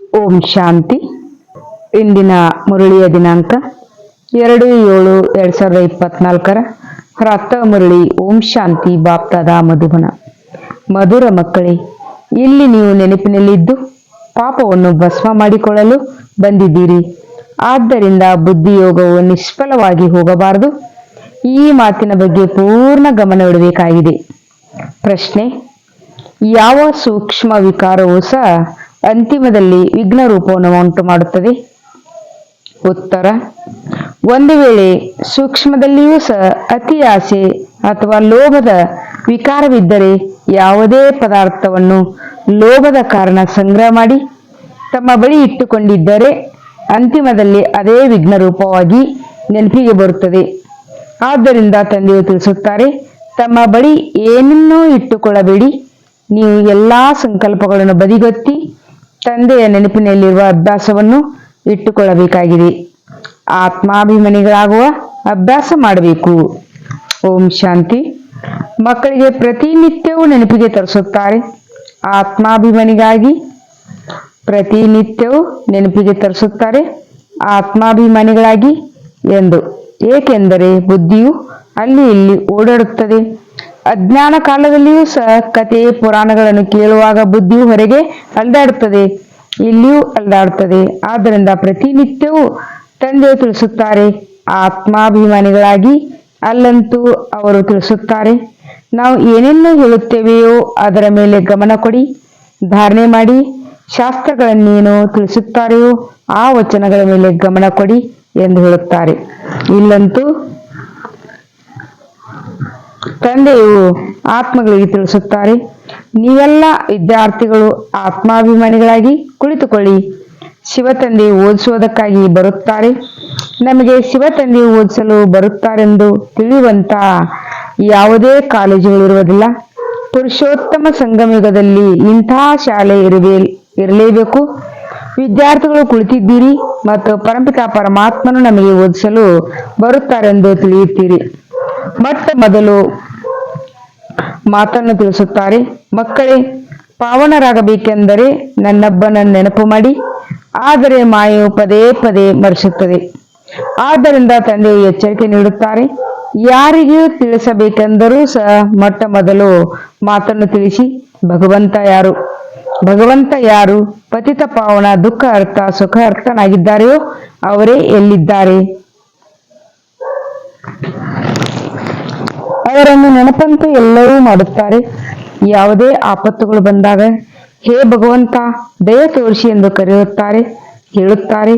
ಓಂ ಶಾಂತಿ. ಇಂದಿನ ಮುರಳಿಯ ದಿನಾಂಕ ಎರಡು ಏಳು ಎರಡ್ ಸಾವಿರದ ಇಪ್ಪತ್ನಾಲ್ಕರ ರಕ್ತ ಮುರಳಿ ಓಂ ಶಾಂತಿ ಬಾಪ್ತಾದ ಮಧುಬನ. ಮಧುರ ಮಕ್ಕಳೇ, ಇಲ್ಲಿ ನೀವು ನೆನಪಿನಲ್ಲಿದ್ದು ಪಾಪವನ್ನು ಭಸ್ಮ ಮಾಡಿಕೊಳ್ಳಲು ಬಂದಿದ್ದೀರಿ. ಆದ್ದರಿಂದ ಬುದ್ಧಿಯೋಗವು ನಿಷ್ಫಲವಾಗಿ ಹೋಗಬಾರದು. ಈ ಮಾತಿನ ಬಗ್ಗೆ ಪೂರ್ಣ ಗಮನವಿಡಬೇಕಾಗಿದೆ ಪ್ರಶ್ನೆ, ಯಾವ ಸೂಕ್ಷ್ಮ ವಿಕಾರವೂ ಸಹ ಅಂತಿಮದಲ್ಲಿ ವಿಘ್ನ ರೂಪವನ್ನು ಉಂಟು ಮಾಡುತ್ತದೆ ಉತ್ತರ, ಒಂದು ವೇಳೆ ಸೂಕ್ಷ್ಮದಲ್ಲಿಯೂ ಸಹ ಅತಿ ಆಸೆ ಅಥವಾ ಲೋಭದ ವಿಕಾರವಿದ್ದರೆ ಯಾವುದೇ ಪದಾರ್ಥವನ್ನು ಲೋಭದ ಕಾರಣ ಸಂಗ್ರಹ ಮಾಡಿ ತಮ್ಮ ಬಳಿ ಇಟ್ಟುಕೊಂಡಿದ್ದರೆ ಅಂತಿಮದಲ್ಲಿ ಅದೇ ವಿಘ್ನ ರೂಪವಾಗಿ ನೆನಪಿಗೆ ಬರುತ್ತದೆ. ಆದ್ದರಿಂದ ತಂದೆಯು ತಿಳಿಸುತ್ತಾರೆ, ತಮ್ಮ ಬಳಿ ಏನನ್ನೂ ಇಟ್ಟುಕೊಳ್ಳಬೇಡಿ, ನೀವು ಎಲ್ಲಾ ಸಂಕಲ್ಪಗಳನ್ನು ಬದಿಗೊತ್ತಿ ತಂದೆಯ ನೆನಪಿನಲ್ಲಿರುವ ಅಭ್ಯಾಸವನ್ನು ಇಟ್ಟುಕೊಳ್ಳಬೇಕಾಗಿದೆ. ಆತ್ಮಾಭಿಮಾನಿಗಳಾಗುವ ಅಭ್ಯಾಸ ಮಾಡಬೇಕು. ಓಂ ಶಾಂತಿ. ಮಕ್ಕಳಿಗೆ ಪ್ರತಿನಿತ್ಯವೂ ನೆನಪಿಗೆ ತರಿಸುತ್ತಾರೆ. ಆತ್ಮಾಭಿಮಾನಿಗಾಗಿ ಪ್ರತಿನಿತ್ಯವೂ ನೆನಪಿಗೆ ತರಿಸುತ್ತಾರೆ ಆತ್ಮಾಭಿಮಾನಿಗಳಾಗಿ ಎಂದು. ಏಕೆಂದರೆ ಬುದ್ಧಿಯು ಅಲ್ಲಿ ಇಲ್ಲಿ ಓಡಾಡುತ್ತದೆ. ಅಜ್ಞಾನ ಕಾಲದಲ್ಲಿಯೂ ಸಹ ಕಥೆ, ಪುರಾಣಗಳನ್ನು ಕೇಳುವಾಗ ಬುದ್ಧಿಯು ಹೊರಗೆ ಅಲ್ದಾಡುತ್ತದೆ, ಇಲ್ಲಿಯೂ ಅಲ್ದಾಡುತ್ತದೆ. ಆದ್ದರಿಂದ ಪ್ರತಿನಿತ್ಯವೂ ತಂದೆ ತಿಳಿಸುತ್ತಾರೆ, ಆತ್ಮಾಭಿಮಾನಿಗಳಾಗಿ ಅಲ್ಲಂತೂ ಅವರು ತಿಳಿಸುತ್ತಾರೆ. ನಾವು ಏನೇನು ಹೇಳುತ್ತೇವೆಯೋ ಅದರ ಮೇಲೆ ಗಮನ ಕೊಡಿ, ಧಾರಣೆ ಮಾಡಿ, ಶಾಸ್ತ್ರಗಳನ್ನೇನು ತಿಳಿಸುತ್ತಾರೆಯೋ ಆ ವಚನಗಳ ಮೇಲೆ ಗಮನ ಕೊಡಿ ಎಂದು ಹೇಳುತ್ತಾರೆ. ಇಲ್ಲಂತೂ ತಂದೆಯು ಆತ್ಮಗಳಿಗೆ ತಿಳಿಸುತ್ತಾರೆ. ನೀವೆಲ್ಲ ವಿದ್ಯಾರ್ಥಿಗಳು ಆತ್ಮಾಭಿಮಾನಿಗಳಾಗಿ ಕುಳಿತುಕೊಳ್ಳಿ. ಶಿವತಂದೆ ಓದಿಸುವುದಕ್ಕಾಗಿ ಬರುತ್ತಾರೆ. ನಮಗೆ ಶಿವತಂದೆ ಓದಿಸಲು ಬರುತ್ತಾರೆಂದು ತಿಳಿಯುವಂತ ಯಾವುದೇ ಕಾಲೇಜುಗಳು ಇರುವುದಿಲ್ಲ ಪುರುಷೋತ್ತಮ ಸಂಗಮಯುಗದಲ್ಲಿ ಇಂತಹ ಶಾಲೆ ಇರಬೇ ಇರಲೇಬೇಕು. ವಿದ್ಯಾರ್ಥಿಗಳು ಕುಳಿತಿದ್ದೀರಿ ಮತ್ತು ಪರಂಪಿತಾ ಪರಮಾತ್ಮನು ನಮಗೆ ಓದಿಸಲು ಬರುತ್ತಾರೆಂದು ತಿಳಿಯುತ್ತೀರಿ. ಮೊಟ್ಟ ಮೊದಲು ಮಾತನ್ನು ತಿಳಿಸುತ್ತಾರೆ. ಮಕ್ಕಳೇ, ಪಾವನರಾಗಬೇಕೆಂದರೆ ನನ್ನೊಬ್ಬನ ನೆನಪು ಮಾಡಿ, ಆದರೆ ಮಾಯು ಪದೇ ಪದೇ ಮರೆಸುತ್ತದೆ. ಆದ್ದರಿಂದ ತಂದೆ ಎಚ್ಚರಿಕೆ ನೀಡುತ್ತಾರೆ. ಯಾರಿಗೂ ತಿಳಿಸಬೇಕೆಂದರೂ ಸಹ ಮೊಟ್ಟ ಮೊದಲು ಮಾತನ್ನು ತಿಳಿಸಿ, ಭಗವಂತ ಯಾರು? ಭಗವಂತ ಯಾರು? ಪತಿತ ಪಾವನ ದುಃಖ ಅರ್ಥ, ಸುಖ ಅರ್ಥನಾಗಿದ್ದಾರೆಯೋ, ಅವರೇ ಎಲ್ಲಿದ್ದಾರೆ? ಅವರನ್ನು ನೆನಪಂತೂ ಎಲ್ಲರೂ ಮಾಡುತ್ತಾರೆ. ಯಾವುದೇ ಆಪತ್ತುಗಳು ಬಂದಾಗ, ಹೇ ಭಗವಂತ, ದಯ ತೋರಿಸಿ ಎಂದು ಕರೆಯುತ್ತಾರೆ, ಹೇಳುತ್ತಾರೆ.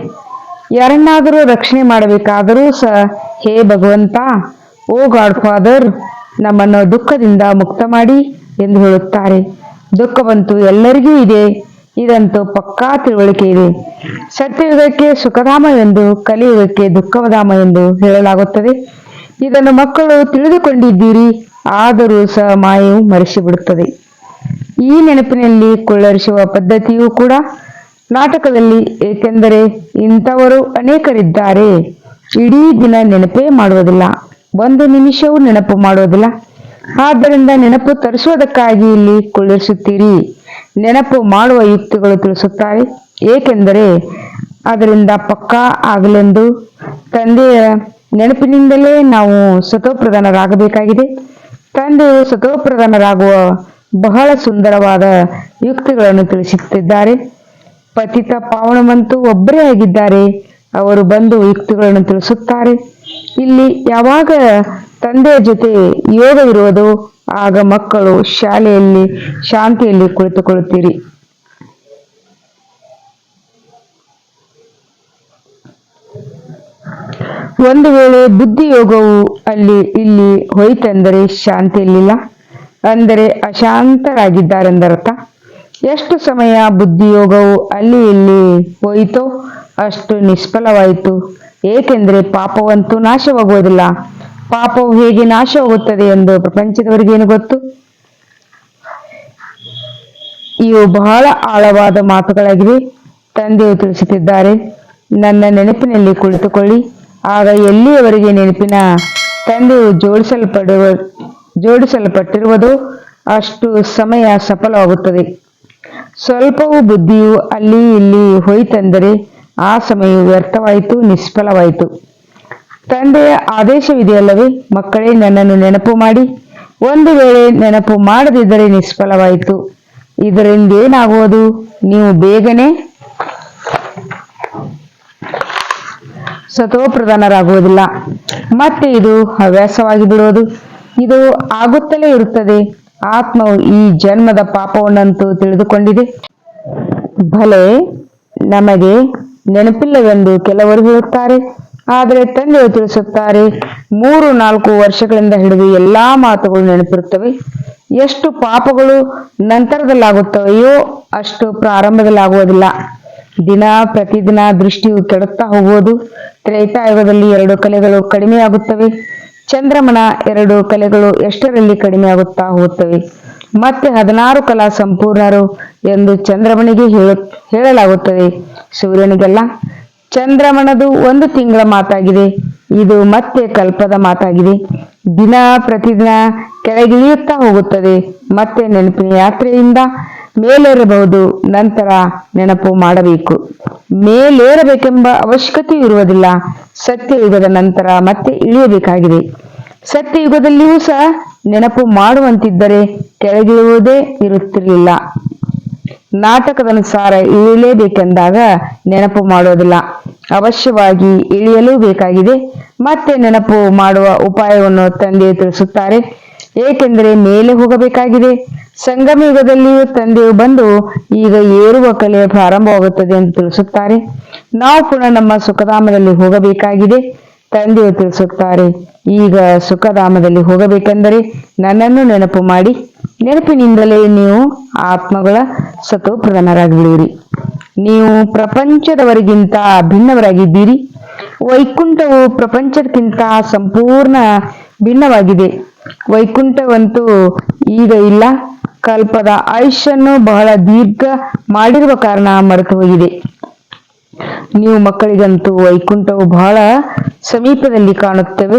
ಯಾರನ್ನಾದರೂ ರಕ್ಷಣೆ ಮಾಡಬೇಕಾದರೂ ಸಹ ಹೇ ಭಗವಂತ, ಓ ಗಾಡ್ ಫಾದರ್, ನಮ್ಮನ್ನು ದುಃಖದಿಂದ ಮುಕ್ತ ಮಾಡಿ ಎಂದು ಹೇಳುತ್ತಾರೆ. ದುಃಖವಂತೂ ಎಲ್ಲರಿಗೂ ಇದೆ. ಇದಂತೂ ಪಕ್ಕಾ ತಿಳುವಳಿಕೆ ಇದೆ. ಸತ್ಯಯುಗಕ್ಕೆ ಸುಖಧಾಮ ಎಂದು, ಕಲಿಯುಗಕ್ಕೆ ದುಃಖಧಾಮ ಎಂದು ಹೇಳಲಾಗುತ್ತದೆ. ಇದನ್ನು ಮಕ್ಕಳು ತಿಳಿದುಕೊಂಡಿದ್ದೀರಿ, ಆದರೂ ಸಹ ಮಾಯವು ಮರೆಸಿಬಿಡುತ್ತದೆ. ಈ ನೆನಪಿನಲ್ಲಿ ಕೊಳ್ಳರಿಸುವ ಪದ್ಧತಿಯೂ ಕೂಡ ನಾಟಕದಲ್ಲಿ, ಏಕೆಂದರೆ ಇಂಥವರು ಅನೇಕರಿದ್ದಾರೆ. ಇಡೀ ದಿನ ನೆನಪೇ ಮಾಡುವುದಿಲ್ಲ, ಒಂದು ನಿಮಿಷವೂ ನೆನಪು ಮಾಡುವುದಿಲ್ಲ. ಆದ್ದರಿಂದ ನೆನಪು ತರಿಸುವುದಕ್ಕಾಗಿ ಇಲ್ಲಿ ಕೊಳ್ಳಿಸುತ್ತೀರಿ ನೆನಪು ಮಾಡುವ ಯುಕ್ತಿಗಳು ತಿಳಿಸುತ್ತಾರೆ, ಏಕೆಂದರೆ ಅದರಿಂದ ಪಕ್ಕಾ ಆಗಲೆಂದು ತಂದೆಯ ನೆನಪಿನಿಂದಲೇ ನಾವು ಸತೋಪ್ರಧಾನರಾಗಬೇಕಾಗಿದೆ ತಂದೆಯು ಸತೋಪ್ರಧಾನರಾಗುವ ಬಹಳ ಸುಂದರವಾದ ಯುಕ್ತಿಗಳನ್ನು ತಿಳಿಸುತ್ತಿದ್ದಾರೆ. ಪತಿತ ಪಾವನವಂತೂ ಒಬ್ಬರೇ ಆಗಿದ್ದಾರೆ. ಅವರು ಬಂದು ಯುಕ್ತಿಗಳನ್ನು ತಿಳಿಸುತ್ತಾರೆ. ಇಲ್ಲಿ ಯಾವಾಗ ತಂದೆಯ ಜೊತೆ ಯೋಗವಿರುವುದೋ, ಆಗ ಮಕ್ಕಳು ಶಾಲೆಯಲ್ಲಿ ಶಾಂತಿಯಲ್ಲಿ ಕುಳಿತುಕೊಳ್ಳುತ್ತೀರಿ. ಒಂದು ವೇಳೆ ಬುದ್ಧಿ ಯೋಗವು ಅಲ್ಲಿ ಇಲ್ಲಿ ಹೋಯಿತಂದರೆ ಶಾಂತಿ ಇರಲಿಲ್ಲ ಅಂದರೆ ಅಶಾಂತರಾಗಿದ್ದಾರೆಂದರ್ಥ ಎಷ್ಟು ಸಮಯ ಬುದ್ಧಿಯೋಗವು ಅಲ್ಲಿ ಇಲ್ಲಿ ಹೋಯಿತೋ ಅಷ್ಟು ನಿಷ್ಫಲವಾಯಿತು. ಏಕೆಂದರೆ ಪಾಪವಂತೂ ನಾಶವಾಗುವುದಿಲ್ಲ. ಪಾಪವು ಹೇಗೆ ನಾಶವಾಗುತ್ತದೆ ಎಂದು ಪ್ರಪಂಚದವರಿಗೇನು ಗೊತ್ತು? ಇವು ಬಹಳ ಆಳವಾದ ಮಾತುಗಳಾಗಿವೆ. ತಂದೆಯು ತಿಳಿಸುತ್ತಿದ್ದಾರೆ. ನನ್ನ ನೆನಪಿನಲ್ಲಿ ಕುಳಿತುಕೊಳ್ಳಿ. ಆಗ ಎಲ್ಲಿಯವರೆಗೆ ನೆನಪಿನ ತಂದೆಯು ಜೋಡಿಸಲ್ಪಡುವ ಜೋಡಿಸಲ್ಪಟ್ಟಿರುವುದು ಅಷ್ಟು ಸಮಯ ಸಫಲವಾಗುತ್ತದೆ. ಸ್ವಲ್ಪವೂ ಬುದ್ಧಿಯು ಅಲ್ಲಿ ಇಲ್ಲಿ ಹೋಯಿತೆಂದರೆ ಆ ಸಮಯ ವ್ಯರ್ಥವಾಯಿತು, ನಿಷ್ಫಲವಾಯಿತು. ತಂದೆಯ ಆದೇಶವಿದೆಯಲ್ಲವೇ, ಮಕ್ಕಳೇ ನನ್ನನ್ನು ನೆನಪು ಮಾಡಿ. ಒಂದು ವೇಳೆ ನೆನಪು ಮಾಡದಿದ್ದರೆ ನಿಷ್ಫಲವಾಯಿತು. ಇದರಿಂದ ಏನಾಗುವುದು ನೀವು ಬೇಗನೆ ಸತೋಪ್ರಧಾನರಾಗುವುದಿಲ್ಲ ಮತ್ತೆ ಇದು ಹವ್ಯಾಸವಾಗಿ ಬಿಡುವುದು. ಇದು ಆಗುತ್ತಲೇ ಇರುತ್ತದೆ. ಆತ್ಮವು ಈ ಜನ್ಮದ ಪಾಪವನ್ನಂತೂ ತಿಳಿದುಕೊಂಡಿದೆ. ಭಲೆ ನಮಗೆ ನೆನಪಿಲ್ಲವೆಂದು ಕೆಲವರು ಹೇಳುತ್ತಾರೆ. ಆದರೆ ತಂದೆಯು ತಿಳಿಸುತ್ತಾರೆ, ಮೂರು ನಾಲ್ಕು ವರ್ಷಗಳಿಂದ ಹಿಡಿದು ಎಲ್ಲಾ ಮಾತುಗಳು ನೆನಪಿರುತ್ತವೆ. ಎಷ್ಟು ಪಾಪಗಳು ನಂತರದಲ್ಲಾಗುತ್ತವೆಯೋ ಅಷ್ಟು ಪ್ರಾರಂಭದಲ್ಲಾಗುವುದಿಲ್ಲ. ದಿನ ಪ್ರತಿದಿನ ದೃಷ್ಟಿಯು ಕೆಡುತ್ತಾ ಹೋಗುವುದು ತ್ರೇತಾಯುಗದಲ್ಲಿ ಎರಡು ಕಲೆಗಳು ಕಡಿಮೆಯಾಗುತ್ತವೆ ಚಂದ್ರಮನ ಎರಡು ಕಲೆಗಳು ಎಷ್ಟರಲ್ಲಿ ಕಡಿಮೆಯಾಗುತ್ತಾ ಹೋಗುತ್ತವೆ. ಮತ್ತೆ ಹದಿನಾರು ಕಲಾ ಸಂಪೂರ್ಣರು ಎಂದು ಚಂದ್ರಮನಿಗೆ ಹೇಳ, ಹೇಳಲಾಗುತ್ತದೆ. ಸೂರ್ಯನಿಗೆಲ್ಲ ಚಂದ್ರಮನದು ಒಂದು ತಿಂಗಳ ಮಾತಾಗಿದೆ. ಇದು ಮತ್ತೆ ಕಲ್ಪದ ಮಾತಾಗಿದೆ. ದಿನ ಪ್ರತಿದಿನ ಕೆಳಗಿಳಿಯುತ್ತಾ ಹೋಗುತ್ತದೆ. ಮತ್ತೆ ನೆನಪಿನ ಯಾತ್ರೆಯಿಂದ ಮೇಲೇರಬಹುದು, ನಂತರ ನೆನಪು ಮಾಡಬೇಕು. ಮೇಲೇರಬೇಕೆಂಬ ಅವಶ್ಯಕತೆ ಇರುವುದಿಲ್ಲ. ಸತ್ಯಯುಗದ ನಂತರ ಮತ್ತೆ ಇಳಿಯಬೇಕಾಗಿದೆ. ಸತ್ಯಯುಗದಲ್ಲಿಯೂ ಸಹ ನೆನಪು ಮಾಡುವಂತಿದ್ದರೆ ಕೆಳಗಿಳುವುದೇ ಇರುತ್ತಿರಲಿಲ್ಲ. ನಾಟಕದನುಸಾರ ಇಳಿಯಲೇಬೇಕೆಂದಾಗ ನೆನಪು ಮಾಡೋದಿಲ್ಲ ಅವಶ್ಯವಾಗಿ ಇಳಿಯಲೂ ಬೇಕಾಗಿದೆ ಮತ್ತೆ ನೆನಪು ಮಾಡುವ ಉಪಾಯವನ್ನು ತಂದೆ ತಿಳಿಸುತ್ತಾರೆ. ಏಕೆಂದರೆ ಮೇಲೆ ಹೋಗಬೇಕಾಗಿದೆ. ಸಂಗಮ ಯುಗದಲ್ಲಿಯೂ ತಂದೆಯು ಬಂದು ಈಗ ಏರುವ ಕಲೆ ಪ್ರಾರಂಭವಾಗುತ್ತದೆ ಎಂದು ತಿಳಿಸುತ್ತಾರೆ. ನಾವು ಪುನಃ ನಮ್ಮ ಸುಖಧಾಮದಲ್ಲಿ ಹೋಗಬೇಕಾಗಿದೆ, ತಂದೆಯು ತಿಳಿಸುತ್ತಾರೆ, ಈಗ ಸುಖಧಾಮದಲ್ಲಿ ಹೋಗಬೇಕೆಂದರೆ ನನ್ನನ್ನು ನೆನಪು ಮಾಡಿ, ನೆನಪಿನಿಂದಲೇ ನೀವು ಆತ್ಮಗಳ ಸತೋಪ್ರಧಾನರಾಗಿರುವಿರಿ ನೀವು ಪ್ರಪಂಚದವರಿಗಿಂತ ಭಿನ್ನವರಾಗಿದ್ದೀರಿ. ವೈಕುಂಠವು ಪ್ರಪಂಚಕ್ಕಿಂತ ಸಂಪೂರ್ಣ ಭಿನ್ನವಾಗಿದೆ. ವೈಕುಂಠವಂತೂ ಈಗ ಇಲ್ಲ. ಕಲ್ಪದ ಆಯುಷ್ಯನ್ನು ಬಹಳ ದೀರ್ಘ ಮಾಡಿರುವ ಕಾರಣ ಮರೆತು ಹೋಗಿದೆ. ನೀವು ಮಕ್ಕಳಿಗಂತೂ ವೈಕುಂಠವು ಬಹಳ ಸಮೀಪದಲ್ಲಿ ಕಾಣುತ್ತವೆ.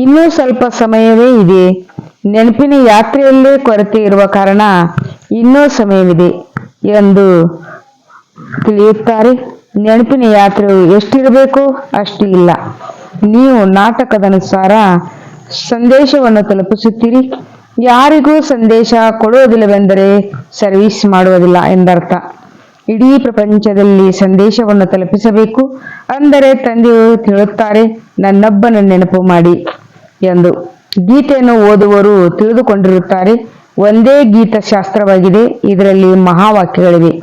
ಇನ್ನೂ ಸ್ವಲ್ಪ ಸಮಯವೇ ಇದೆ. ನೆನಪಿನ ಯಾತ್ರೆಯಲ್ಲೇ ಕೊರತೆ ಇರುವ ಕಾರಣ ಇನ್ನೂ ಸಮಯವಿದೆ ಎಂದು ತಿಳಿಯುತ್ತಾರೆ. ನೆನಪಿನ ಯಾತ್ರೆಯು ಎಷ್ಟಿರಬೇಕು ಅಷ್ಟು ಇಲ್ಲ ನೀವು ನಾಟಕದನುಸಾರ ಸಂದೇಶವನ್ನು ತಲುಪಿಸುತ್ತೀರಿ. ಯಾರಿಗೂ ಸಂದೇಶ ಕೊಡುವುದಿಲ್ಲವೆಂದರೆ ಸರ್ವಿಸ್ ಮಾಡುವುದಿಲ್ಲ ಎಂದರ್ಥ. ಇಡೀ ಪ್ರಪಂಚದಲ್ಲಿ ಸಂದೇಶವನ್ನು ತಲುಪಿಸಬೇಕು ಅಂದರೆ ತಂದೆಯು ತಿಳುತ್ತಾರೆ ನನ್ನೊಬ್ಬನ ನೆನಪು ಮಾಡಿ ಎಂದು. ಗೀತೆಯನ್ನು ಓದುವರು ತಿಳಿದುಕೊಂಡಿರುತ್ತಾರೆ, ಒಂದೇ ಗೀತ ಶಾಸ್ತ್ರವಾಗಿದೆ, ಇದರಲ್ಲಿ ಮಹಾವಾಕ್ಯಗಳಿವೆ.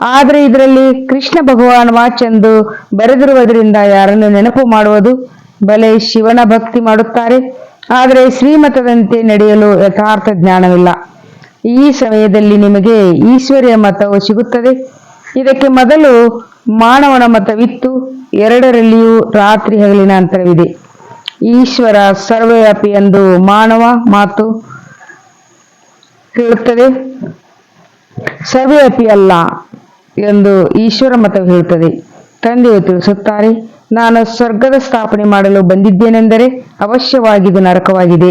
ಆದರೆ ಇದರಲ್ಲಿ ಕೃಷ್ಣ ಭಗವಾನ್ ವಾಚ್ ಎಂದು ಬರೆದಿರುವುದರಿಂದ ಯಾರನ್ನು ನೆನಪು ಮಾಡುವುದು? ಬಲೆ ಶಿವನ ಭಕ್ತಿ ಮಾಡುತ್ತಾರೆ ಆದರೆ ಶ್ರೀಮತದಂತೆ ನಡೆಯಲು ಯಥಾರ್ಥ ಜ್ಞಾನವಿಲ್ಲ. ಈ ಸಮಯದಲ್ಲಿ ನಿಮಗೆ ಈಶ್ವರ್ಯ ಮತವು ಸಿಗುತ್ತದೆ. ಇದಕ್ಕೆ ಮೊದಲು ಮಾನವನ ಮತವಿತ್ತು. ಎರಡರಲ್ಲಿಯೂ ರಾತ್ರಿ ಹಗಲಿನ ಅಂತರವಿದೆ. ಈಶ್ವರ ಸರ್ವವ್ಯಾಪಿ ಎಂದು ಮಾನವ ಮಾತು ಹೇಳುತ್ತದೆ. ಸರ್ವವ್ಯಾಪಿ ಅಲ್ಲ ಎಂದು ಈಶ್ವರ ಮತವು ಹೇಳುತ್ತದೆ. ತಂದೆಯು ತಿಳಿಸುತ್ತಾರೆ ನಾನು ಸ್ವರ್ಗದ ಸ್ಥಾಪನೆ ಮಾಡಲು ಬಂದಿದ್ದೇನೆಂದರೆ ಅವಶ್ಯವಾಗಿದು ನರಕವಾಗಿದೆ.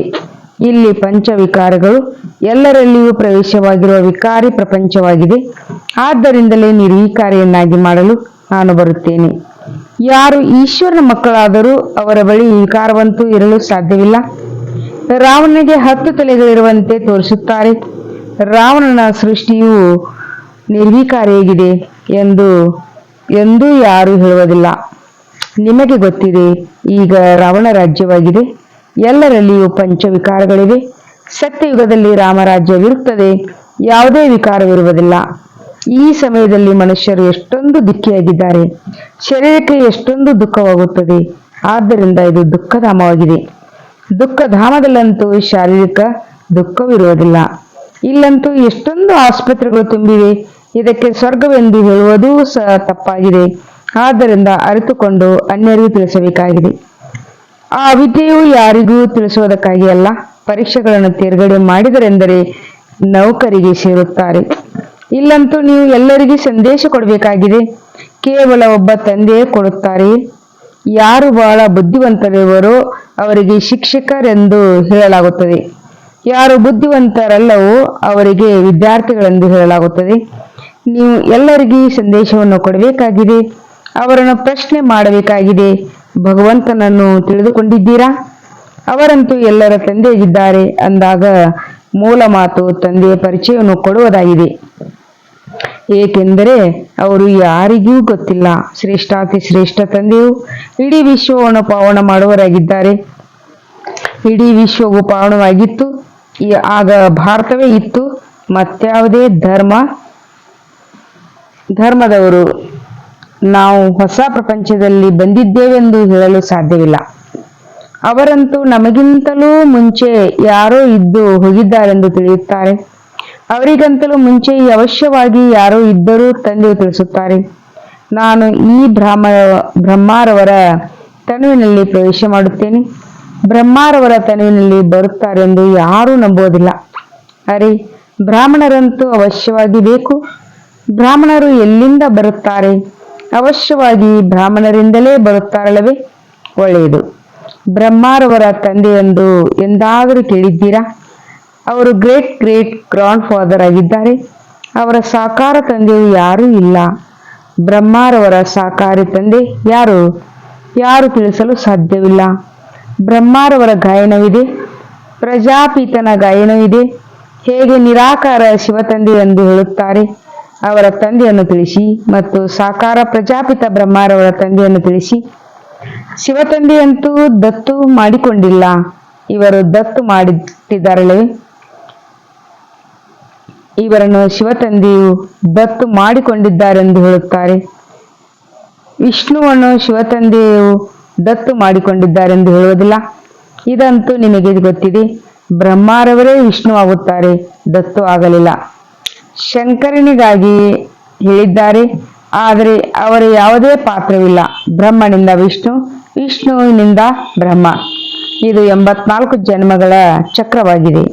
ಇಲ್ಲಿ ಪಂಚವಿಕಾರಗಳು ಎಲ್ಲರಲ್ಲಿಯೂ ಪ್ರವೇಶವಾಗಿರುವ ವಿಕಾರಿ ಪ್ರಪಂಚವಾಗಿದೆ. ಆದ್ದರಿಂದಲೇ ನಿರ್ವಿಕಾರಿಯನ್ನಾಗಿ ಮಾಡಲು ನಾನು ಬರುತ್ತೇನೆ. ಯಾರು ಈಶ್ವರನ ಮಕ್ಕಳಾದರೂ ಅವರ ಬಳಿ ವಿಕಾರವಂತೂ ಇರಲು ಸಾಧ್ಯವಿಲ್ಲ. ರಾವಣನಿಗೆ ಹತ್ತು ತಲೆಗಳಿರುವಂತೆ ತೋರಿಸುತ್ತಾರೆ. ರಾವಣನ ಸೃಷ್ಟಿಯು ನಿರ್ವಿಕಾರಿಯಾಗಿದೆ ಎಂದು, ಎಂದೂ ಯಾರೂ ಹೇಳುವುದಿಲ್ಲ. ನಿಮಗೆ ಗೊತ್ತಿದೆ, ಈಗ ರಾವಣ ರಾಜ್ಯವಾಗಿದೆ. ಎಲ್ಲರಲ್ಲಿಯೂ ಪಂಚವಿಕಾರಗಳಿವೆ. ಸತ್ಯಯುಗದಲ್ಲಿ ರಾಮರಾಜ್ಯವಿರುತ್ತದೆ ಯಾವುದೇ ವಿಕಾರವಿರುವುದಿಲ್ಲ. ಈ ಸಮಯದಲ್ಲಿ ಮನುಷ್ಯರು ಎಷ್ಟೊಂದು ದುಃಖಿಯಾಗಿದ್ದಾರೆ. ಶರೀರಕ್ಕೆ ಎಷ್ಟೊಂದು ದುಃಖವಾಗುತ್ತದೆ. ಆದ್ದರಿಂದ ಇದು ದುಃಖಧಾಮವಾಗಿದೆ. ದುಃಖಧಾಮದಲ್ಲಂತೂ ಶಾರೀರಿಕ ದುಃಖವಿರುವುದಿಲ್ಲ. ಇಲ್ಲಂತೂ ಎಷ್ಟೊಂದು ಆಸ್ಪತ್ರೆಗಳು ತುಂಬಿವೆ. ಇದಕ್ಕೆ ಸ್ವರ್ಗವೆಂದು ಹೇಳುವುದೂ ಸಹ ತಪ್ಪಾಗಿದೆ. ಆದ್ದರಿಂದ ಅರಿತುಕೊಂಡು ಅನ್ಯರಿಗೂ ತಿಳಿಸಬೇಕಾಗಿದೆ. ಆ ವಿದ್ಯೆಯು ಯಾರಿಗೂ ತಿಳಿಸುವುದಕ್ಕಾಗಿ ಅಲ್ಲ, ಪರೀಕ್ಷೆಗಳನ್ನು ತೇರ್ಗಡೆ ಮಾಡಿದರೆಂದರೆ ನೌಕರಿಗೆ ಸೇರುತ್ತಾರೆ. ಇಲ್ಲಂತೂ ನೀವು ಎಲ್ಲರಿಗೂ ಸಂದೇಶ ಕೊಡಬೇಕಾಗಿದೆ, ಕೇವಲ ಒಬ್ಬ ತಂದೆಯೇ ಕೊಡುತ್ತಾರೆ. ಯಾರು ಬಹಳ ಬುದ್ಧಿವಂತರಿರುವರೋ ಅವರಿಗೆ ಶಿಕ್ಷಕರೆಂದು ಹೇಳಲಾಗುತ್ತದೆ. ಯಾರು ಬುದ್ಧಿವಂತರಲ್ಲವೋ ಅವರಿಗೆ ವಿದ್ಯಾರ್ಥಿಗಳೆಂದು ಹೇಳಲಾಗುತ್ತದೆ. ನೀವು ಎಲ್ಲರಿಗೂ ಸಂದೇಶವನ್ನು ಕೊಡಬೇಕಾಗಿದೆ ಅವರನ್ನು ಪ್ರಶ್ನೆ ಮಾಡಬೇಕಾಗಿದೆ. ಭಗವಂತನನ್ನು ತಿಳಿದುಕೊಂಡಿದ್ದೀರಾ? ಅವರಂತೂ ಎಲ್ಲರ ತಂದೆಯಾಗಿದ್ದಾರೆ ಅಂದಾಗ ಮೂಲ ಮಾತು ತಂದೆಯ ಪರಿಚಯವನ್ನು ಕೊಡುವುದಾಗಿದೆ. ಏಕೆಂದರೆ ಅವರು ಯಾರಿಗೂ ಗೊತ್ತಿಲ್ಲ. ಶ್ರೇಷ್ಠಾತಿ ಶ್ರೇಷ್ಠ ತಂದೆಯು ಇಡೀ ವಿಶ್ವವನ್ನು ಪಾವನ ಮಾಡುವರಾಗಿದ್ದಾರೆ ಇಡೀ ವಿಶ್ವವು ಪಾವನವಾಗಿತ್ತು. ಆಗ ಭಾರತವೇ ಇತ್ತು. ಮತ್ಯಾವುದೇ ಧರ್ಮ. ಧರ್ಮದವರು ನಾವು ಹೊಸ ಪ್ರಪಂಚದಲ್ಲಿ ಬಂದಿದ್ದೇವೆಂದು ಹೇಳಲು ಸಾಧ್ಯವಿಲ್ಲ. ಅವರಂತೂ ನಮಗಿಂತಲೂ ಮುಂಚೆ ಯಾರೋ ಇದ್ದು ಹೋಗಿದ್ದಾರೆಂದು ತಿಳಿಯುತ್ತಾರೆ. ಅವರಿಗಂತಲೂ ಮುಂಚೆ ಅವಶ್ಯವಾಗಿ ಯಾರೋ ಇದ್ದರೂ ತಂದೆ ತಿಳಿಸುತ್ತಾರೆ. ನಾನು ಈ ಬ್ರಹ್ಮ, ಬ್ರಹ್ಮಾರವರ ತನುವಿನಲ್ಲಿ ಪ್ರವೇಶ ಮಾಡುತ್ತೇನೆ. ಬ್ರಹ್ಮಾರವರ ತನುವಿನಲ್ಲಿ ಬರುತ್ತಾರೆಂದು ಯಾರೂ ನಂಬುವುದಿಲ್ಲ. ಅರೆ, ಬ್ರಾಹ್ಮಣರಂತೂ ಅವಶ್ಯವಾಗಿ ಬೇಕು. ಬ್ರಾಹ್ಮಣರು ಎಲ್ಲಿಂದ ಬರುತ್ತಾರೆ? ಅವಶ್ಯವಾಗಿ ಬ್ರಾಹ್ಮಣರಿಂದಲೇ ಬರುತ್ತಾರಲ್ಲವೇ? ಒಳ್ಳೆಯದು. ಬ್ರಹ್ಮಾರವರ ತಂದೆಯೆಂದು ಎಂದಾದರೂ ಕೇಳಿದ್ದೀರಾ? ಅವರು ಗ್ರೇಟ್ ಗ್ರೇಟ್ ಗ್ರಾಂಡ್ ಫಾದರ್ ಆಗಿದ್ದಾರೆ. ಅವರ ಸಾಕಾರ ತಂದೆಯು ಯಾರೂ ಇಲ್ಲ. ಬ್ರಹ್ಮಾರವರ ಸಾಕಾರಿ ತಂದೆ ಯಾರು? ಯಾರು ತಿಳಿಸಲು ಸಾಧ್ಯವಿಲ್ಲ. ಬ್ರಹ್ಮಾರವರ ಗಾಯನವಿದೆ. ಪ್ರಜಾಪೀತನ ಗಾಯನವಿದೆ. ಹೇಗೆ ನಿರಾಕಾರ ಶಿವತಂದೆ ಎಂದು ಹೇಳುತ್ತಾರೆ. ಅವರ ತಂದೆಯನ್ನು ತಿಳಿಸಿ ಮತ್ತು ಸಾಕಾರ ಪ್ರಜಾಪಿತ ಬ್ರಹ್ಮಾರವರ ತಂದೆಯನ್ನು ತಿಳಿಸಿ. ಶಿವತಂದೆಯಂತೂ ದತ್ತು ಮಾಡಿಕೊಂಡಿಲ್ಲ. ಇವರು ದತ್ತು ಮಾಡಿಟ್ಟಿದ್ದಾರಳೆ ಇವರನ್ನು ಶಿವತಂದೆಯು ದತ್ತು ಮಾಡಿಕೊಂಡಿದ್ದಾರೆಂದು ಹೇಳುತ್ತಾರೆ. ವಿಷ್ಣುವನ್ನು ಶಿವತಂದೆಯು ದತ್ತು ಮಾಡಿಕೊಂಡಿದ್ದಾರೆಂದು ಹೇಳುವುದಿಲ್ಲ. ಇದಂತೂ ನಿಮಗೆ ಗೊತ್ತಿದೆ. ಬ್ರಹ್ಮಾರವರೇ ವಿಷ್ಣು ಆಗುತ್ತಾರೆ. ದತ್ತು ಆಗಲಿಲ್ಲ. ಶಂಕರನಿಗಾಗಿ ಹೇಳಿದ್ದಾರೆ. ಆದರೆ ಅವರ ಯಾವುದೇ ಪಾತ್ರವಿಲ್ಲ. ಬ್ರಹ್ಮನಿಂದ ವಿಷ್ಣು, ವಿಷ್ಣುವಿನಿಂದ ಬ್ರಹ್ಮ. ಇದು ಎಂಬತ್ನಾಲ್ಕು ಜನ್ಮಗಳ ಚಕ್ರವಾಗಿದೆ.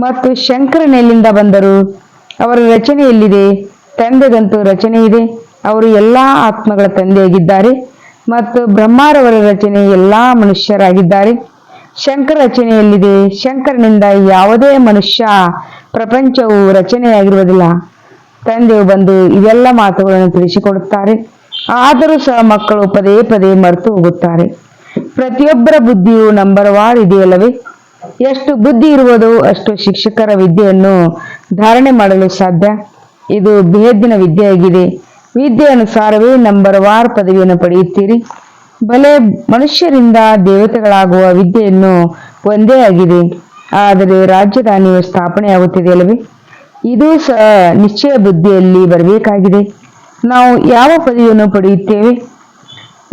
ಮತ್ತು ಶಂಕರನೆಲ್ಲಿಂದ ಬಂದರು ಅವರ ರಚನೆ ಎಲ್ಲಿದೆ? ತಂದೆಗಂತೂ ರಚನೆ ಇದೆ. ಅವರು ಎಲ್ಲ ಆತ್ಮಗಳ ತಂದೆಯಾಗಿದ್ದಾರೆ. ಮತ್ತು ಬ್ರಹ್ಮಾರವರ ರಚನೆ ಎಲ್ಲಾ ಮನುಷ್ಯರಾಗಿದ್ದಾರೆ. ಶಂಕರ ರಚನೆಯಲ್ಲಿದೆ. ಶಂಕರನಿಂದ ಯಾವುದೇ ಮನುಷ್ಯ ಪ್ರಪಂಚವು ರಚನೆಯಾಗಿರುವುದಿಲ್ಲ. ತಂದೆಯು ಬಂದು ಇವೆಲ್ಲ ಮಾತುಗಳನ್ನು ತಿಳಿಸಿಕೊಡುತ್ತಾರೆ. ಆದರೂ ಸಹ ಮಕ್ಕಳು ಪದೇ ಪದೇ ಮರೆತು ಹೋಗುತ್ತಾರೆ. ಪ್ರತಿಯೊಬ್ಬರ ಬುದ್ಧಿಯು ನಂಬರ್ ವಾರ್ ಇದೆಯಲ್ಲವೇ? ಎಷ್ಟು ಬುದ್ಧಿ ಇರುವುದೋ ಅಷ್ಟು ಶಿಕ್ಷಕರ ವಿದ್ಯೆಯನ್ನು ಧಾರಣೆ ಮಾಡಲು ಸಾಧ್ಯ. ಇದು ಭೇದಿನ ವಿದ್ಯೆಯಾಗಿದೆ. ವಿದ್ಯೆ ಅನುಸಾರವೇ ನಂಬರ್ ವಾರ್ ಪದವಿಯನ್ನು ಪಡೆಯುತ್ತೀರಿ. ಬಲೆ ಮನುಷ್ಯರಿಂದ ದೇವತೆಗಳಾಗುವ ವಿದ್ಯೆಯನ್ನು ಒಂದೇ ಆಗಿದೆ. ಆದರೆ ರಾಜಧಾನಿಯು ಸ್ಥಾಪನೆಯಾಗುತ್ತಿದೆಯಲ್ಲವೇ ಇದು ಸಹ ನಿಶ್ಚಯ ಬುದ್ಧಿಯಲ್ಲಿ ಬರಬೇಕಾಗಿದೆ. ನಾವು ಯಾವ ಪದವಿಯನ್ನು ಪಡೆಯುತ್ತೇವೆ?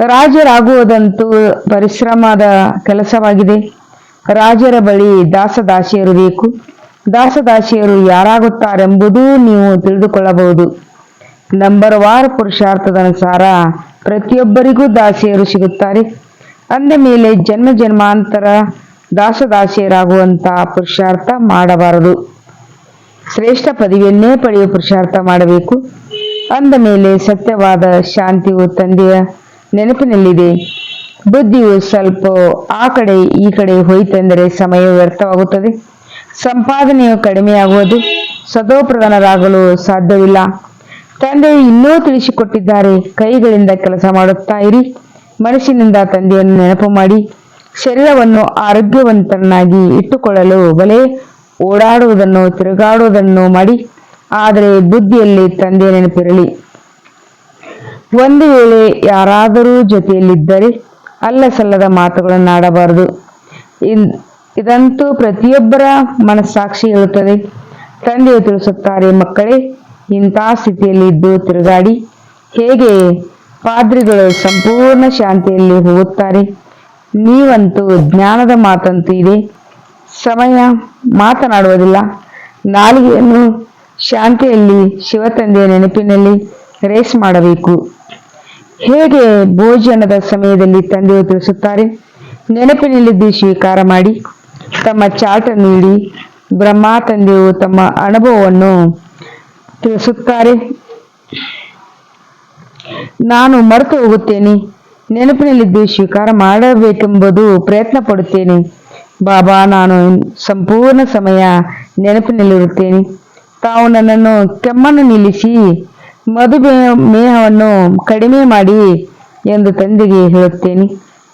ರಾಜರಾಗುವುದಂತೂ ಪರಿಶ್ರಮದ ಕೆಲಸವಾಗಿದೆ. ರಾಜರ ಬಳಿ ದಾಸದಾಸಿಯರು ಬೇಕು. ದಾಸದಾಸಿಯರು ಯಾರಾಗುತ್ತಾರೆಂಬುದೂ ನೀವು ತಿಳಿದುಕೊಳ್ಳಬಹುದು. ನಂಬರ್ ವಾರ್ ಪುರುಷಾರ್ಥದ ಅನುಸಾರ ಪ್ರತಿಯೊಬ್ಬರಿಗೂ ದಾಸಿಯರು ಸಿಗುತ್ತಾರೆ. ಅಂದ ಮೇಲೆ ಜನ್ಮ ಜನ್ಮಾಂತರ ದಾಸದಾಸಿಯರಾಗುವಂತಹ ಪುರುಷಾರ್ಥ ಮಾಡಬಾರದು. ಶ್ರೇಷ್ಠ ಪದವಿಯನ್ನೇ ಪಡೆಯುವ ಪುರುಷಾರ್ಥ ಮಾಡಬೇಕು. ಅಂದ ಮೇಲೆ ಸತ್ಯವಾದ ಶಾಂತಿಯು ತಂದೆಯ ನೆನಪಿನಲ್ಲಿದೆ. ಬುದ್ಧಿಯು ಸ್ವಲ್ಪ ಆ ಕಡೆ ಈ ಕಡೆ ಹೋಯಿತೆಂದರೆ ಸಮಯ ವ್ಯರ್ಥವಾಗುತ್ತದೆ. ಸಂಪಾದನೆಯು ಕಡಿಮೆಯಾಗುವುದು. ಸದೋಪ್ರಧಾನರಾಗಲು ಸಾಧ್ಯವಿಲ್ಲ. ತಂದೆಯು ಇನ್ನೂ ತಿಳಿಸಿಕೊಟ್ಟಿದ್ದಾರೆ. ಕೈಗಳಿಂದ ಕೆಲಸ ಮಾಡುತ್ತಾ ಇರಿ. ಮನಸ್ಸಿನಿಂದ ತಂದೆಯನ್ನು ನೆನಪು ಮಾಡಿ. ಶರೀರವನ್ನು ಆರೋಗ್ಯವಂತನಾಗಿ ಇಟ್ಟುಕೊಳ್ಳಲು ಬಲೆ ಓಡಾಡುವುದನ್ನು, ತಿರುಗಾಡುವುದನ್ನು ಮಾಡಿ. ಆದರೆ ಬುದ್ಧಿಯಲ್ಲಿ ತಂದೆ ನೆನಪಿರಲಿ. ಒಂದು ವೇಳೆ ಯಾರಾದರೂ ಜೊತೆಯಲ್ಲಿದ್ದರೆ ಅಲ್ಲ ಸಲ್ಲದ ಮಾತುಗಳನ್ನು ಆಡಬಾರದು. ಇನ್- ಇದಂತೂ ಪ್ರತಿಯೊಬ್ಬರ ಮನಸ್ಸಾಕ್ಷಿ ಹೇಳುತ್ತದೆ. ತಂದೆಯು ತಿಳಿಸುತ್ತಾರೆ, ಮಕ್ಕಳೇ ಇಂತಹ ಸ್ಥಿತಿಯಲ್ಲಿ ಇದ್ದು ತಿರುಗಾಡಿ ಹೇಗೆ ಪಾದ್ರಿಗಳು ಸಂಪೂರ್ಣ ಶಾಂತಿಯಲ್ಲಿ ಹೋಗುತ್ತಾರೆ? ನೀವಂತೂ ಜ್ಞಾನದ ಮಾತಂತೂ ಇದೆ. ಸಮಯ ಮಾತನಾಡುವುದಿಲ್ಲ. ನಾಲಿಗೆಯನ್ನು ಶಾಂತಿಯಲ್ಲಿ ಶಿವತಂದೆಯ ನೆನಪಿನಲ್ಲಿ ರೇಸ್ ಮಾಡಬೇಕು. ಹೇಗೆ ಭೋಜನದ ಸಮಯದಲ್ಲಿ ತಂದೆಯು ತಿಳಿಸುತ್ತಾರೆ? ನೆನಪಿನಲ್ಲಿದ್ದು ಸ್ವೀಕಾರ ಮಾಡಿ. ತಮ್ಮ ಚಾಟ ನೀಡಿ ಬ್ರಹ್ಮ ತಂದೆಯು ತಮ್ಮ ಅನುಭವವನ್ನು ತಿಳಿಸುತ್ತಾರೆ. ನಾನು ಮರೆತು ಹೋಗುತ್ತೇನೆ. ನೆನಪಿನಲ್ಲಿದ್ದು ಸ್ವೀಕಾರ ಮಾಡಬೇಕೆಂಬುದು ಪ್ರಯತ್ನ ಪಡುತ್ತೇನೆ. ಬಾಬಾ, ನಾನು ಸಂಪೂರ್ಣ ಸಮಯ ನೆನಪಿನಲ್ಲಿರುತ್ತೇನೆ. ತಾವು ನನ್ನನ್ನು ಕೆಮ್ಮನ್ನು ನಿಲ್ಲಿಸಿ ಮಧುಮೇಹವನ್ನು ಕಡಿಮೆ ಮಾಡಿ ಎಂದು ತಂದೆಗೆ ಹೇಳುತ್ತೇನೆ.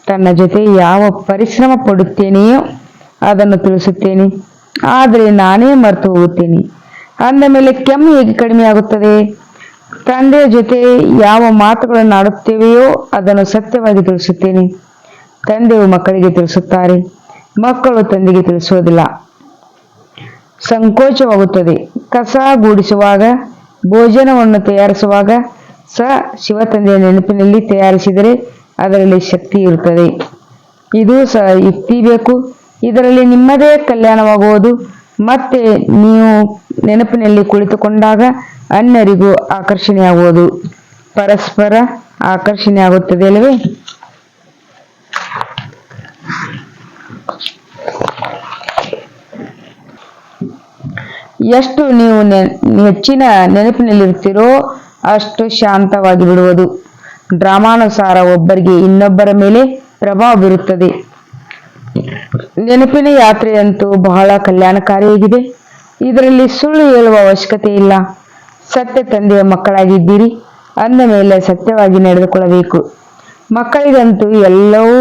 ತನ್ನ ಜೊತೆ ಯಾವ ಪರಿಶ್ರಮ ಪಡುತ್ತೇನೆಯೋ ಅದನ್ನು ತಿಳಿಸುತ್ತೇನೆ. ಆದರೆ ನಾನೇ ಮರೆತು ಹೋಗುತ್ತೇನೆ. ಅಂದ ಮೇಲೆ ಕೆಮ್ಮು ಹೇಗೆ ಕಡಿಮೆ ಆಗುತ್ತದೆ? ತಂದೆಯ ಜೊತೆ ಯಾವ ಮಾತುಗಳನ್ನು ಆಡುತ್ತೇವೆಯೋ ಅದನ್ನು ಸತ್ಯವಾಗಿ ತಿಳಿಸುತ್ತೇನೆ. ತಂದೆಯು ಮಕ್ಕಳಿಗೆ ತಿಳಿಸುತ್ತಾರೆ, ಮಕ್ಕಳು ತಂದೆಗೆ ತಿಳಿಸುವುದಿಲ್ಲ. ಸಂಕೋಚವಾಗುತ್ತದೆ. ಕಸ ಗೂಡಿಸುವಾಗ, ಭೋಜನವನ್ನು ತಯಾರಿಸುವಾಗ, ಸ ಶಿವ ತಂದೆಯ ನೆನಪಿನಲ್ಲಿ ತಯಾರಿಸಿದರೆ ಅದರಲ್ಲಿ ಶಕ್ತಿ ಇರುತ್ತದೆ. ಇದು ಸಹ ಯುಕ್ತಿ ಬೇಕು ಇದರಲ್ಲಿ ನಿಮ್ಮದೇ ಕಲ್ಯಾಣವಾಗುವುದು. ಮತ್ತೆ ನೀವು ನೆನಪಿನಲ್ಲಿ ಕುಳಿತುಕೊಂಡಾಗ ಅನ್ಯರಿಗೂ ಆಕರ್ಷಣೆಯಾಗುವುದು. ಪರಸ್ಪರ ಆಕರ್ಷಣೆ ಆಗುತ್ತದೆ ಅಲ್ಲವೇ ಎಷ್ಟು ನೀವು ಹೆಚ್ಚಿನ ನೆನಪಿನಲ್ಲಿರ್ತೀರೋ ಅಷ್ಟು ಶಾಂತವಾಗಿ ಬಿಡುವುದು ಡ್ರಾಮಾನುಸಾರ ಒಬ್ಬರಿಗೆ ಇನ್ನೊಬ್ಬರ ಮೇಲೆ ಪ್ರಭಾವ ಬೀರುತ್ತದೆ. ನೆನಪಿನ ಯಾತ್ರೆಯಂತೂ ಬಹಳ ಕಲ್ಯಾಣಕಾರಿಯಾಗಿದೆ. ಇದರಲ್ಲಿ ಸುಳ್ಳು ಹೇಳುವ ಅವಶ್ಯಕತೆ ಇಲ್ಲ. ಸತ್ಯ ತಂದೆಯ ಮಕ್ಕಳಾಗಿದ್ದೀರಿ. ಅಂದ ಮೇಲೆ ಸತ್ಯವಾಗಿ ನಡೆದುಕೊಳ್ಳಬೇಕು. ಮಕ್ಕಳಿಗಂತೂ ಎಲ್ಲವೂ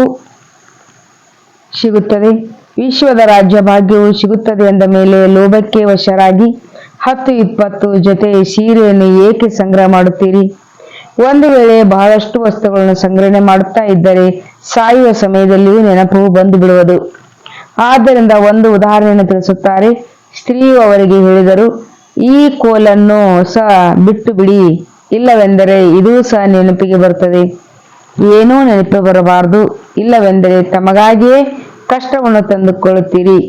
ಸಿಗುತ್ತದೆ. ವಿಶ್ವದ ರಾಜ್ಯ ಭಾಗ್ಯವು ಸಿಗುತ್ತದೆ ಎಂದ ಮೇಲೆ ಲೋಭಕ್ಕೆ ವಶರಾಗಿ ಹತ್ತು ಇಪ್ಪತ್ತು ಜೊತೆ ಸೀರೆಯನ್ನು ಏಕೆ ಸಂಗ್ರಹ ಮಾಡುತ್ತೀರಿ? ಒಂದು ವೇಳೆ ಬಹಳಷ್ಟು ವಸ್ತುಗಳನ್ನು ಸಂಗ್ರಹಣೆ ಮಾಡುತ್ತಾ ಇದ್ದರೆ ಸಾಯುವ ಸಮಯದಲ್ಲಿಯೂ ನೆನಪು ಬಂದು ಬಿಡುವುದು. ಆದ್ದರಿಂದ ಒಂದು ಉದಾಹರಣೆಯನ್ನು ತಿಳಿಸುತ್ತಾರೆ. ಸ್ತ್ರೀಯು ಅವರಿಗೆ ಹೇಳಿದರು, ಈ ಕೋಲನ್ನು ಸಹ ಬಿಟ್ಟು ಬಿಡಿ ಇಲ್ಲವೆಂದರೆ ಇದೂ ಸಹ ನೆನಪಿಗೆ ಬರುತ್ತದೆ. ಏನೂ ನೆನಪು ಬರಬಾರದು. ಇಲ್ಲವೆಂದರೆ ತಮಗಾಗಿಯೇ ಕಷ್ಟವನ್ನು ತಂದುಕೊಳ್ಳುತ್ತೀರಿ.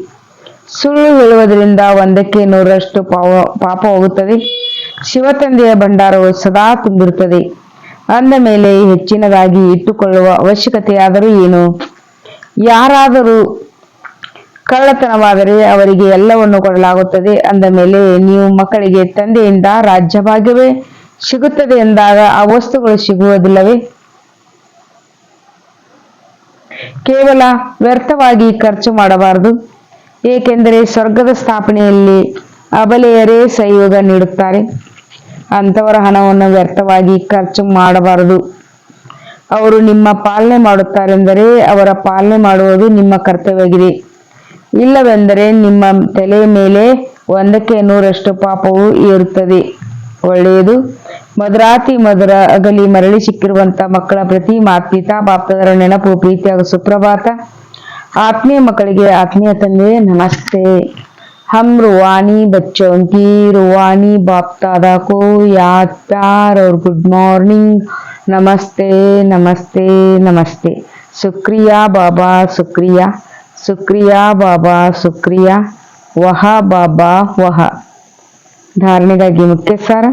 ಸುಳ್ಳು ಹೇಳುವುದರಿಂದ ಒಂದಕ್ಕೆ ನೂರರಷ್ಟು ಪಾಪ ಹೋಗುತ್ತದೆ ಶಿವತಂದೆಯ ಭಂಡಾರವು ಸದಾ ತುಂಬಿರುತ್ತದೆ. ಅಂದ ಮೇಲೆ ಹೆಚ್ಚಿನದಾಗಿ ಇಟ್ಟುಕೊಳ್ಳುವ ಅವಶ್ಯಕತೆಯಾದರೂ ಏನು? ಯಾರಾದರೂ ಕಳ್ಳತನವಾದರೆ ಅವರಿಗೆ ಎಲ್ಲವನ್ನು ಕೊಡಲಾಗುತ್ತದೆ. ಅಂದ ಮೇಲೆ, ನೀವು ಮಕ್ಕಳಿಗೆ ತಂದೆಯಿಂದ ರಾಜ್ಯಭಾಗ್ಯವೇ ಸಿಗುತ್ತದೆ ಎಂದಾಗ ಆ ವಸ್ತುಗಳು ಸಿಗುವುದಿಲ್ಲವೇ? ಕೇವಲ ವ್ಯರ್ಥವಾಗಿ ಖರ್ಚು ಮಾಡಬಾರದು. ಏಕೆಂದರೆ ಸ್ವರ್ಗದ ಸ್ಥಾಪನೆಯಲ್ಲಿ ಅಬಲೆಯರೇ ಸಹಯೋಗ ನೀಡುತ್ತಾರೆ. ಅಂಥವರ ಹಣವನ್ನು ವ್ಯರ್ಥವಾಗಿ ಖರ್ಚು ಮಾಡಬಾರದು. ಅವರು ನಿಮ್ಮ ಪಾಲನೆ ಮಾಡುತ್ತಾರೆಂದರೆ ಅವರ ಪಾಲನೆ ಮಾಡುವುದು ನಿಮ್ಮ ಕರ್ತವ್ಯವಾಗಿದೆ. ಇಲ್ಲವೆಂದರೆ ನಿಮ್ಮ ತಲೆಯ ಮೇಲೆ ಒಂದಕ್ಕೆ ನೂರಷ್ಟು ಪಾಪವು ಏರುತ್ತದೆ. ಒಳ್ಳೆಯದು. ಮಧುರಾತಿ ಮಧುರ ಅಗಲಿ ಮರಳಿ ಸಿಕ್ಕಿರುವಂತ ಮಕ್ಕಳ ಪ್ರತಿ ಮಾತ್ಪಿತಾ ಬಾಪ್ತದರ ನೆನಪು, ಪ್ರೀತಿಯಾಗ ಸುಪ್ರಭಾತ. ಆತ್ಮೀಯ ಮಕ್ಕಳಿಗೆ ಆತ್ಮೀಯ ತಂದೆ, ನಮಸ್ತೆ. हम रूहानी बच्चों की रूहानी बाप दादा को याद प्यार और गुड मॉर्निंग नमस्ते नमस्ते नमस्ते शुक्रिया बाबा शुक्रिया शुक्रिया बाबा शुक्रिया ವಹ ಬಾಬಾ ವಹ ಧಾರಣೆಗಾಗಿ ಮುಖ್ಯ ಸಾರ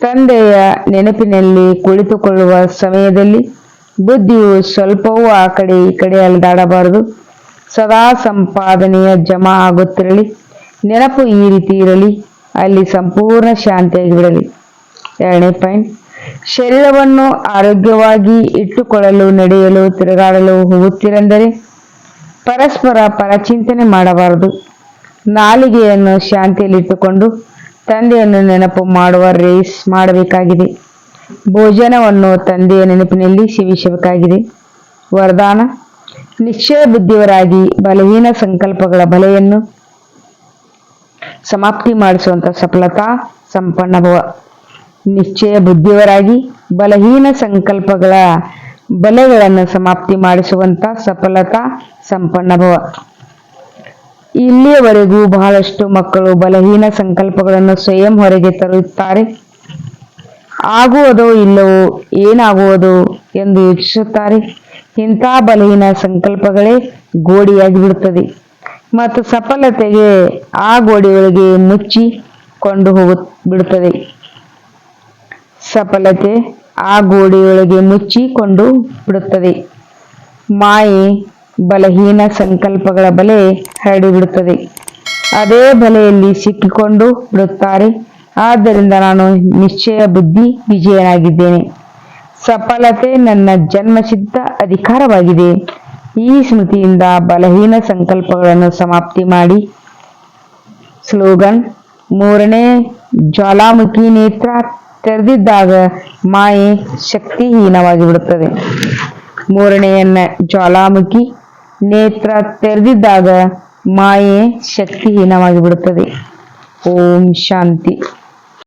ತಂದೆಯ ನೆನಪಿನಲ್ಲಿ ಕುಳಿತುಕೊಳ್ಳುವ ಸಮಯದಲ್ಲಿ ಬುದ್ಧಿಯು ಸ್ವಲ್ಪವೂ ಆ ಕಡೆ ಈ ಕಡೆ ಅಲೆದಾಡಬಾರದು ಸದಾ ಸಂಪಾದನೆಯ ಜಮಾ ಆಗುತ್ತಿರಲಿ. ನೆನಪು ಈ ರೀತಿ ಇರಲಿ, ಅಲ್ಲಿ ಸಂಪೂರ್ಣ ಶಾಂತಿಯಾಗಿ ಬಿಡಲಿ. ಎರಡನೇ ಪಾಯಿಂಟ್, ಶರೀರವನ್ನು ಆರೋಗ್ಯವಾಗಿ ಇಟ್ಟುಕೊಳ್ಳಲು, ನಡೆಯಲು, ತಿರುಗಾಡಲು ಹೋಗುತ್ತಿರೆಂದರೆ ಪರಸ್ಪರ ಪರಚಿಂತನೆ ಮಾಡಬಾರದು. ನಾಲಿಗೆಯನ್ನು ಶಾಂತಿಯಲ್ಲಿಟ್ಟುಕೊಂಡು ತಂದೆಯನ್ನು ನೆನಪು ಮಾಡುವ ರೇಸ್ ಮಾಡಬೇಕಾಗಿದೆ. ಭೋಜನವನ್ನು ತಂದೆಯ ನೆನಪಿನಲ್ಲಿ ಸೇವಿಸಬೇಕಾಗಿದೆ. ವರದಾನ ನಿಶ್ಚಯ ಬುದ್ಧಿವರಾಗಿ ಬಲಹೀನ ಸಂಕಲ್ಪಗಳ ಬಲೆಯನ್ನು ಸಮಾಪ್ತಿ ಮಾಡಿಸುವಂತ ಸಫಲತಾ ಸಂಪನ್ನಭವ ನಿಶ್ಚಯ ಬುದ್ಧಿವರಾಗಿ ಬಲಹೀನ ಸಂಕಲ್ಪಗಳ ಬಲೆಗಳನ್ನು ಸಮಾಪ್ತಿ ಮಾಡಿಸುವಂತ ಸಫಲತಾ ಸಂಪನ್ನಭವ ಇಲ್ಲಿಯವರೆಗೂ ಬಹಳಷ್ಟು ಮಕ್ಕಳು ಬಲಹೀನ ಸಂಕಲ್ಪಗಳನ್ನು ಸ್ವಯಂ ಹೊರಗೆ ತರುತ್ತಾರೆ. ಆಗುವುದೋ ಇಲ್ಲವೋ ಏನಾಗುವುದು ಎಂದು ಯೋಚಿಸುತ್ತಾರೆ. ಇಂಥ ಬಲಹೀನ ಸಂಕಲ್ಪಗಳೇ ಗೋಡಿಯಾಗಿ ಬಿಡುತ್ತದೆ ಮತ್ತು ಸಫಲತೆಗೆ ಆ ಗೋಡೆಯೊಳಗೆ ಮುಚ್ಚಿ ಕೊಂಡು ಹೋಗು ಬಿಡುತ್ತದೆ ಸಫಲತೆ ಆ ಗೋಡೆಯೊಳಗೆ ಮುಚ್ಚಿಕೊಂಡು ಬಿಡುತ್ತದೆ. ಮಾಯೆ ಬಲಹೀನ ಸಂಕಲ್ಪಗಳ ಬಲೆ ಹರಡಿಬಿಡುತ್ತದೆ. ಅದೇ ಬಲೆಯಲ್ಲಿ ಸಿಕ್ಕಿಕೊಂಡು ಬಿಡುತ್ತಾರೆ. ಆದ್ದರಿಂದ ನಾನು ನಿಶ್ಚಯ ಬುದ್ಧಿ ವಿಜಯನಾಗಿದ್ದೇನೆ. ಸಫಲತೆ ನನ್ನ ಜನ್ಮಸಿದ್ಧ ಅಧಿಕಾರವಾಗಿದೆ. ಈ ಸ್ಮೃತಿಯಿಂದ ಬಲಹೀನ ಸಂಕಲ್ಪಗಳನ್ನು ಸಮಾಪ್ತಿ ಮಾಡಿ. ಸ್ಲೋಗನ್, ಮೂರನೇ ಜ್ವಾಲಾಮುಖಿ ನೇತ್ರ ತೆರೆದಿದ್ದಾಗ ಮಾಯೆ ಶಕ್ತಿಹೀನವಾಗಿ ಬಿಡುತ್ತದೆ ಮೂರನೆಯನ್ನ ಜ್ವಾಲಾಮುಖಿ ನೇತ್ರ ತೆರೆದಿದ್ದಾಗ ಮಾಯೆ ಶಕ್ತಿಹೀನವಾಗಿ ಬಿಡುತ್ತದೆ ಓಂ ಶಾಂತಿ.